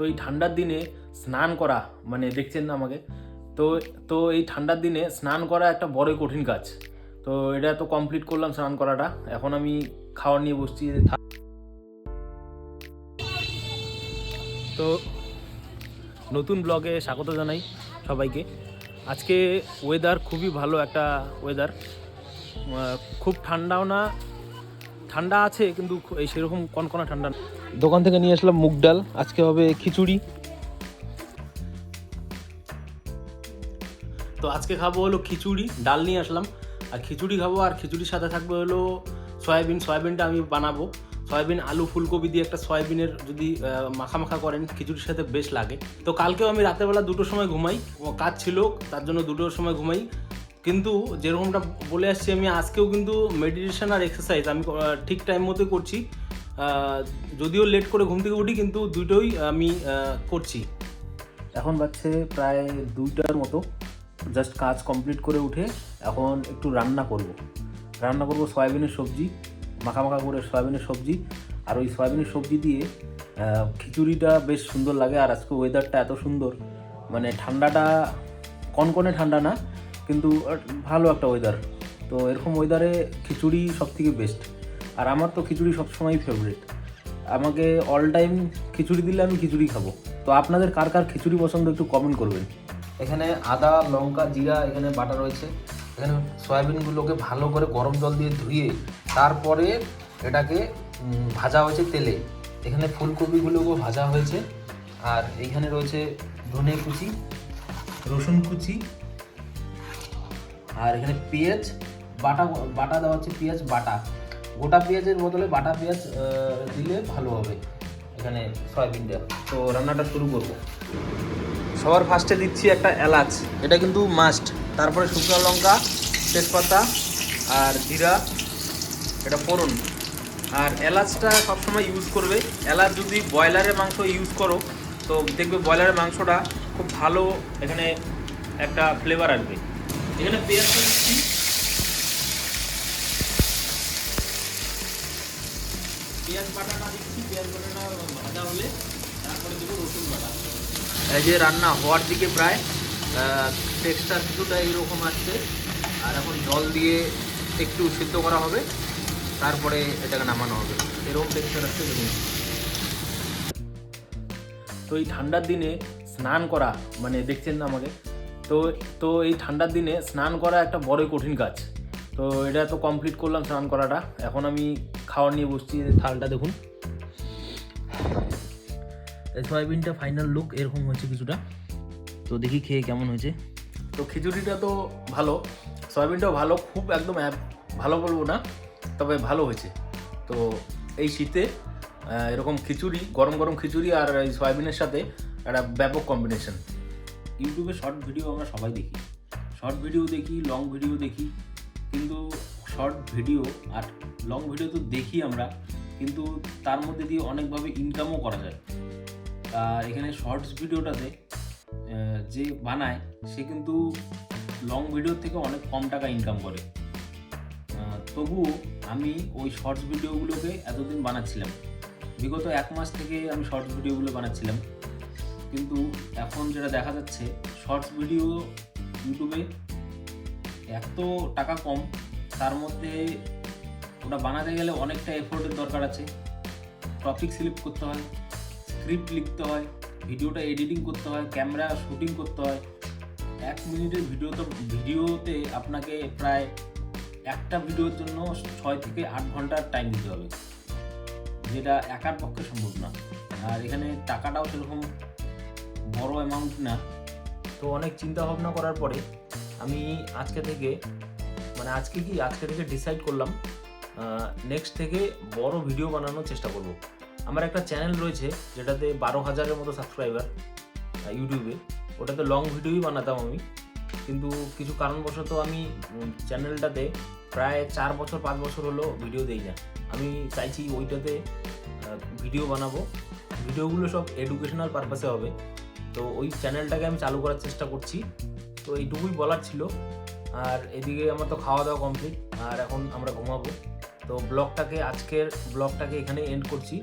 তো এই ঠান্ডার দিনে স্নান করা মানে দেখছেন না আমাকে? তো তো এই ঠান্ডার দিনে স্নান করা একটা বড়ই কঠিন কাজ। তো এটা তো কমপ্লিট করলাম স্নান করাটা। এখন আমি খাওয়ার নিয়ে বসছি। তো নতুন ব্লগে স্বাগত জানাই সবাইকে। আজকে ওয়েদার খুবই ভালো একটা ওয়েদার খুব ঠান্ডাও না ঠান্ডা আছে কিন্তু এই সেরকম কনকনা ঠান্ডা দোকান থেকে নিয়ে আসলাম মুগ ডাল আজকে হবে খিচুড়ি। তো আজকে খাব হলো খিচুড়ি ডাল নিয়ে আসলাম। আর খিচুড়ি খাব আর খিচুড়ির সাথে থাকবে হলো সয়াবিন। সয়াবিনটা আমি বানাবো। সয়াবিন আলু ফুলকপি দিয়ে একটা সয়াবিনের যদি মাখা মাখা করেন খিচুড়ির সাথে বেশ লাগে। তো কালকেও আমি রাতেরবেলা দুটোর সময় ঘুমাই। ও কাজ ছিল তার জন্য দুটোর সময় ঘুমাই। কিন্তু যেরকমটা বলে আসছি আমি, আজকেও কিন্তু মেডিটেশন আর এক্সারসাইজ আমি ঠিক টাইম মতো করছি। যদিও লেট করে ঘুম থেকে উঠি, কিন্তু দুটোই আমি করছি। এখন বাজছে প্রায় দুইটার মতো। জাস্ট কাজ কমপ্লিট করে উঠে এখন একটু রান্না করব। রান্না করব সয়াবিনের সবজি, মাখা মাখা করে সয়াবিনের সবজি। আর ওই সয়াবিনের সবজি দিয়ে খিচুড়িটা বেশ সুন্দর লাগে। আর আজকে ওয়েদারটা এত সুন্দর। মানে ঠান্ডাটা কনকনে ঠান্ডা না কিন্তু ভালো একটা ওয়েদার তো এরকম ওয়েদারে খিচুড়ি সব থেকে বেস্ট আর আমার তো খিচুড়ি সবসময়ই ফেভারিট আমাকে অল টাইম খিচুড়ি দিলে আমি খিচুড়ি খাব। তো আপনাদের কার কার খিচুড়ি পছন্দ একটু কমেন্ট করবেন। এখানে আদা, লঙ্কা, জিরা এখানে বাটা রয়েছে। এখানে সয়াবিনগুলোকে ভালো করে গরম জল দিয়ে ধুয়ে তারপরে এটাকে ভাজা হয়েছে তেলে। এখানে ফুলকপিগুলোকেও ভাজা হয়েছে। আর এইখানে রয়েছে ধনে কুচি, রসুন কুচি আর এখানে পেঁয়াজ, বাটা বাটা দেওয়া হচ্ছে পেঁয়াজ, বাটা। গোটা পেঁয়াজের বদলে বাটা পেঁয়াজ দিলে ভালো হবে। এখানে সয়াবিনটা তো রান্নাটা শুরু করব। সবার ফার্স্টে দিচ্ছি একটা এলাচ। এটা কিন্তু মাস্ট তারপরে শুকনো লঙ্কা, তেজপাতা আর জিরা। এটা ফোড়ন। আর এলাচটা সবসময় ইউজ করবে। এলাচ যদি ব্রয়লারের মাংস ইউজ করো, তো দেখবে ব্রয়লারের মাংসটা খুব ভালো এখানে একটা ফ্লেভার আসবে। এখানে পেঁয়াজটা দিচ্ছি পেঁয়াজ বাটাটা দিচ্ছি পেঁয়াজ বাটাটা ভাজা হলে তারপরে দেবো রসুন বাটা। এই যে রান্না হওয়ার দিকে প্রায় টেক্সটার কিছুটা এইরকম আসছে। আর এখন জল দিয়ে একটু সিদ্ধ করা হবে তারপরে এটাকে নামানো হবে। এরকম টেক্সচার আসছে দেখুন। তো এই ঠান্ডার দিনে স্নান করা মানে দেখছেন না আমাকে? তো তো এই ঠান্ডার দিনে স্নান করা একটা বড়ই কঠিন কাজ। তো এটা তো কমপ্লিট করলাম স্নান করাটা। এখন আমি খাওয়ার নিয়ে বসছি থালটা দেখুন। সয়াবিনটা ফাইনাল লুক এরকম হয়েছে কিছুটা। তো দেখি খেয়ে কেমন হয়েছে। তো খিচুড়িটা তো ভালো। সয়াবিনটাও ভালো, খুব একদম এক- ভালো বলব না, তবে ভালো হয়েছে। তো এই শীতে এরকম খিচুড়ি, গরম গরম খিচুড়ি আর এই সয়াবিনের সাথে একটা ব্যাপক কম্বিনেশন ইউটিউবে শর্ট ভিডিও আমরা সবাই দেখি। শর্ট ভিডিও দেখি লং ভিডিও দেখি, কিন্তু শর্ট ভিডিও আর লং ভিডিও তো দেখি আমরা, কিন্তু তার মধ্যে দিয়ে অনেকভাবে ইনকামও করা যায়। আর এখানে শর্টস ভিডিওটাতে যে বানায়, সে কিন্তু লং ভিডিওর থেকে অনেক কম টাকা ইনকাম করে। তবুও আমি ওই শর্টস ভিডিওগুলোকে এতদিন বানাচ্ছিলাম। বিগত এক মাস থেকে আমি শর্টস ভিডিওগুলো বানাচ্ছিলাম। কিন্তু এখন যেটা দেখা যাচ্ছে শর্টস ভিডিও ইউটিউবে এত টাকা কম, তার মধ্যে ওটা বানাতে গেলে অনেকটা এফোর্টের দরকার আছে। টপিক সিলেক্ট করতে হয় স্ক্রিপ্ট লিখতে হয় ভিডিওটা এডিটিং করতে হয় ক্যামেরা শুটিং করতে হয়। এক মিনিটের ভিডিও তো ভিডিওতে আপনাকে প্রায় একটা ভিডিওর জন্য ছয় থেকে আট ঘণ্টার টাইম দিতে হবে। যেটা একার পক্ষে সম্ভব না। আর এখানে টাকাটাও সেরকম বড় অ্যামাউন্ট না। তো অনেক চিন্তা ভাবনা করার পরে আমি আজকে থেকে মানে আজকে কি, আজকে থেকে ডিসাইড করলাম নেক্সট থেকে বড় ভিডিও বানানোর চেষ্টা করব। আমার একটা চ্যানেল রয়েছে, যেটাতে বারো হাজারের মতো সাবস্ক্রাইবার ইউটিউবে ওটাতে লং ভিডিওই বানাতাম আমি। কিন্তু কিছু কারণবশত আমি চ্যানেলটাতে প্রায় চার বছর, পাঁচ বছর হলো ভিডিও দেই না। আমি চাইছি ওইটাতে ভিডিও বানাবো। ভিডিওগুলো সব এডুকেশনাল পারপাসে হবে। তো ওই চ্যানেলটাকে আমি চালু করার চেষ্টা করছি। তো এইটুকুই বলার ছিল। আর এদিকে আমার তো খাওয়া দাওয়া কমপ্লিট আর এখন আমরা ঘুমাবো। তো ব্লগটাকে, আজকের ব্লগটাকে এখানে এন্ড করছি।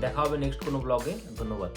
দেখা হবে নেক্সট কোনো ব্লগে। ধন্যবাদ।